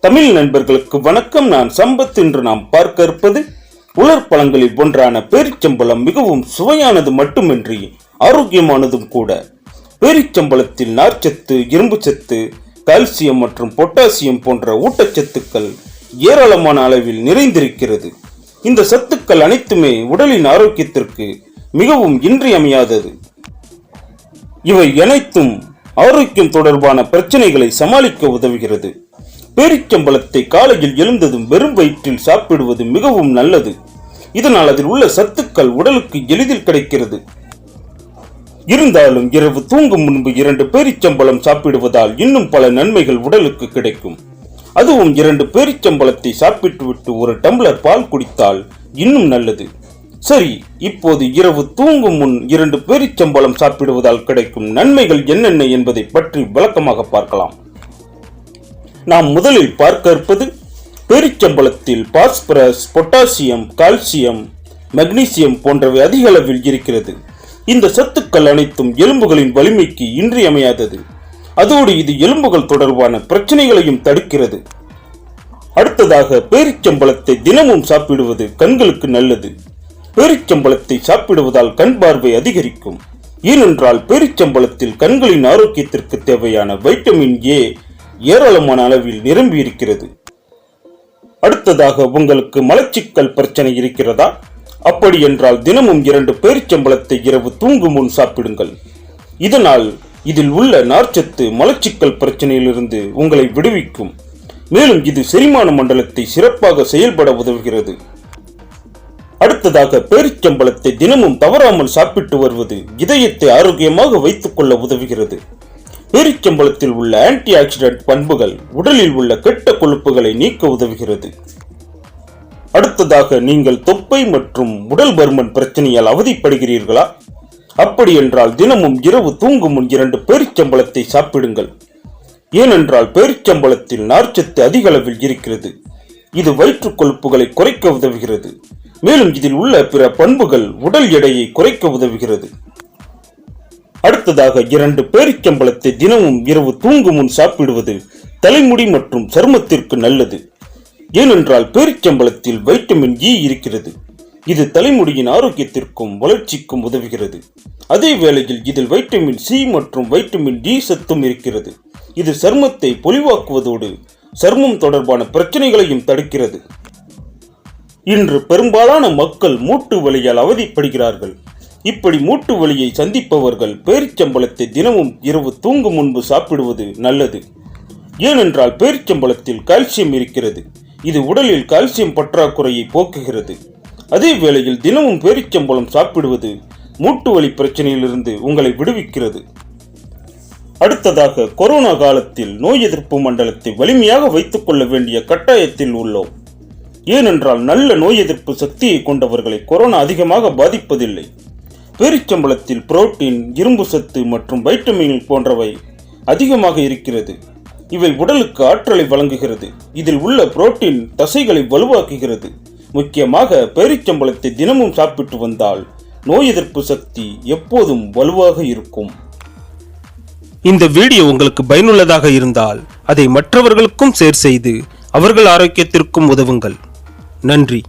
தமிழ் நண்பர்களுக்கு வணக்கம். நான் சம்பத். என்று நாம் பார்க்க இருப்பது உலர் பழங்களில் ஒன்றான பேரிச்சம்பழம் மிகவும் சுவையானது மட்டுமின்றி ஆரோக்கியமானதும் கூட. பேரிச்சம்பழத்தில் நார்ச்சத்து இரும்பு சத்து கால்சியம் மற்றும் பொட்டாசியம் போன்ற ஊட்டச்சத்துக்கள் ஏராளமான அளவில் நிறைந்திருக்கிறது. இந்த சத்துக்கள் அனைத்துமே உடலின் ஆரோக்கியத்திற்கு மிகவும் இன்றியமையாதது. இவை அனைத்தும் ஆரோக்கியம் தொடர்பான பிரச்சனைகளை சமாளிக்க உதவுகிறது. பேரிச்சம்பழத்தை காலையில் எழுந்ததும் வெறும் வயிற்றில் சாப்பிடுவது மிகவும் நல்லது. இதனால் அதில் உள்ள சத்துக்கள் உடலுக்கு எளிதில் கிடைக்கிறது. இருந்தாலும் இரவு தூங்கும் முன்பு இரண்டு பேரிச்சம்பழம் சாப்பிடுவதால் இன்னும் பல நன்மைகள் உடலுக்கு கிடைக்கும். அதுவும் இரண்டு பேரிச்சம்பழத்தை சாப்பிட்டுவிட்டு ஒரு டம்ளர் பால் குடித்தால் இன்னும் நல்லது. சரி இப்போது இரவு தூங்கும் முன் இரண்டு பேரிச்சம்பழம் சாப்பிடுவதால் கிடைக்கும் நன்மைகள் என்னென்ன என்பதை பற்றி விளக்கமாக பார்க்கலாம். நாம் முதலில் பார்க்க இருப்பது பேரிச்சம்பழத்தில் பாஸ்பரஸ் பொட்டாசியம் கால்சியம் மெக்னீசியம் போன்றவை அதிக அளவில் இருக்கிறது. இந்த சத்துக்கள் அனைத்தும் எலும்புகளின் வலிமைக்கு இன்றியமையாதது. அதோடு இது எலும்புகள் தொடர்பான பிரச்சனைகளையும் தடுக்கிறது. அடுத்ததாக பேரிச்சம்பழத்தை தினமும் சாப்பிடுவது கண்களுக்கு நல்லது. பேரிச்சம்பழத்தை சாப்பிடுவதால் கண் பார்வை அதிகரிக்கும். ஏனென்றால் பேரிச்சம்பழத்தில் கண்களின் ஆரோக்கியத்திற்கு தேவையான வைட்டமின் ஏ ஏராளமான அளவில் நிரம்பி இருக்கிறது. அடுத்ததாக உங்களுக்கு மலச்சிக்கல் பிரச்சனை இருக்கிறதா? அப்படி என்றால் தினமும் இரண்டு பேரிச்சம்பழத்தை இரவு தூங்கும் முன் சாப்பிடுங்கள். இதனால் இதில் உள்ள நார்ச்சத்து மலச்சிக்கல் பிரச்சனையிலிருந்து உங்களை விடுவிக்கும். மேலும் இது செரிமான மண்டலத்தை சிறப்பாக செயல்பட உதவுகிறது. அடுத்ததாக பேரிச்சம்பழத்தை தினமும் தவறாமல் சாப்பிட்டு வருவது இதயத்தை ஆரோக்கியமாக வைத்துக் கொள்ள உதவுகிறது. பேரிச்சம்பழத்தில் உள்ள ஆன்டி ஆக்சிடென்ட் பண்புகள் உடலில் உள்ள கெட்ட கொழுப்புகளை நீக்க உதவுகிறது. அடுத்ததாக நீங்கள் தொப்பை மற்றும் உடல் பருமன் பிரச்சனையால் அவதிப்படுகிறீர்களா? அப்படி என்றால் தினமும் இரவு தூங்கும் முன் இரண்டு பேரிச்சம்பழத்தை சாப்பிடுங்கள். ஏனென்றால் பேரிச்சம்பழத்தில் நார்ச்சத்து அதிக அளவில் இருக்கிறது. இது வயிற்றுக் கொழுப்புகளை குறைக்க உதவுகிறது. மேலும் இதில் உள்ள பிற பண்புகள் உடல் எடையை குறைக்க உதவுகிறது. அடுத்ததாக இரண்டு பேரிச்சம்பழத்தை தினமும் இரவு தூங்கும் முன் சாப்பிடுவது தலைமுடி மற்றும் சருமத்திற்கு நல்லது. ஏனென்றால் பேரிச்சம்பழத்தில் வைட்டமின் இ இருக்கிறது. இது தலைமுடியின் ஆரோக்கியத்திற்கும் வளர்ச்சிக்கும் உதவுகிறது. அதே வேளையில் இதில் வைட்டமின் சி மற்றும் வைட்டமின் டி சத்தும் இருக்கிறது. இது சருமத்தை பொலிவாக்குவதோடு சர்மம் தொடர்பான பிரச்சனைகளையும் தடுக்கிறது. இன்று பெரும்பாலான மக்கள் மூட்டு வலியால் அவதிப்படுகிறார்கள். இப்படி மூட்டு வலியை சந்திப்பவர்கள் பேரிச்சம்பழத்தை தினமும் இரவு தூங்கும் முன்பு சாப்பிடுவது நல்லது. ஏனென்றால் பேரிச்சம்பழத்தில் கால்சியம் இருக்கிறது. இது உடலில் கால்சியம் பற்றாக்குறையை போக்குகிறது. அதே வேளையில் தினமும் பேரிச்சம்பழம் சாப்பிடுவது மூட்டு வலி பிரச்சனையிலிருந்து உங்களை விடுவிக்கிறது. அடுத்ததாக கொரோனா காலத்தில் நோய் எதிர்ப்பு மண்டலத்தை வலிமையாக வைத்துக்கொள்ள வேண்டிய கட்டாயத்தில் உள்ளோம். ஏனென்றால் நல்ல நோய் எதிர்ப்பு சக்தியை கொண்டவர்களை கொரோனா அதிகமாக பாதிப்பதில்லை. பேரிச்சம்பழத்தில் புரோட்டீன் இரும்பு சத்து மற்றும் வைட்டமின் போன்றவை அதிகமாக இருக்கிறது. இவை உடலுக்கு ஆற்றலை வழங்குகிறது. இதில் உள்ள புரோட்டீன் தசைகளை வலுவாக்குகிறது. முக்கியமாக பேரிச்சம்பழத்தை தினமும் சாப்பிட்டு வந்தால் நோய் எதிர்ப்பு சக்தி எப்போதும் வலுவாக இருக்கும். இந்த வீடியோ உங்களுக்கு பயனுள்ளதாக இருந்தால் அதை மற்றவர்களுக்கும் ஷேர் செய்து அவர்கள் ஆரோக்கியத்திற்கும் உதவுங்கள். நன்றி.